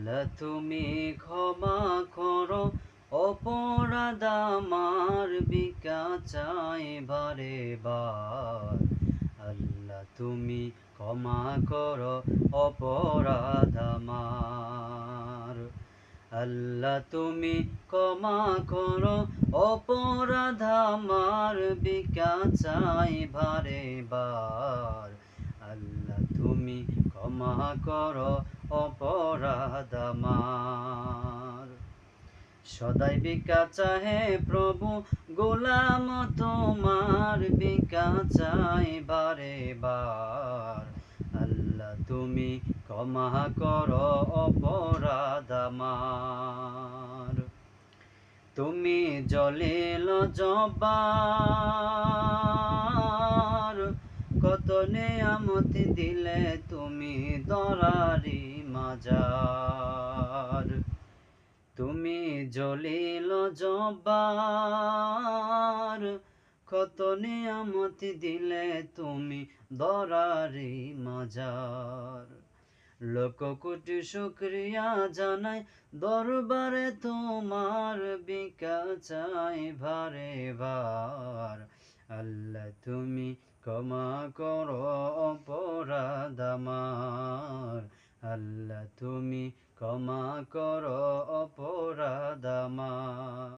আল্লাহ তুমি ক্ষমা করো, অপরাধ আমার বিকা চাই বারে। বার আল্লাহ, তুমি ক্ষমা করো, অপরাধ আমার। আল্লাহ, তুমি ক্ষমা করো, অপরাধ আমার বিকা চাই বারে বার। ক্ষমা কর, অপরাধ আমার। সদাই বিকা চাহে প্রভু, গোলাম তোমার বিকা চাই বারে বার আল্লাহ তুমি ক্ষমা কর, অপরাধ আমার। তুমি জলিল কত নেয়ামতি দিলে তুমি দরারি মাজার। তুমি জলিল জবার কত নিয়ামতি দিলে তুমি দরারি মাজার। লোক কোটি শুক্রিয়া জানাই দরবারে তোমার বিকা চাই ভারে ভার। আল্লাহ তুমি ক্ষমা করো অপরাধ আমার। আল্লাহ তুমি ক্ষমা করো অপরাধ আমার।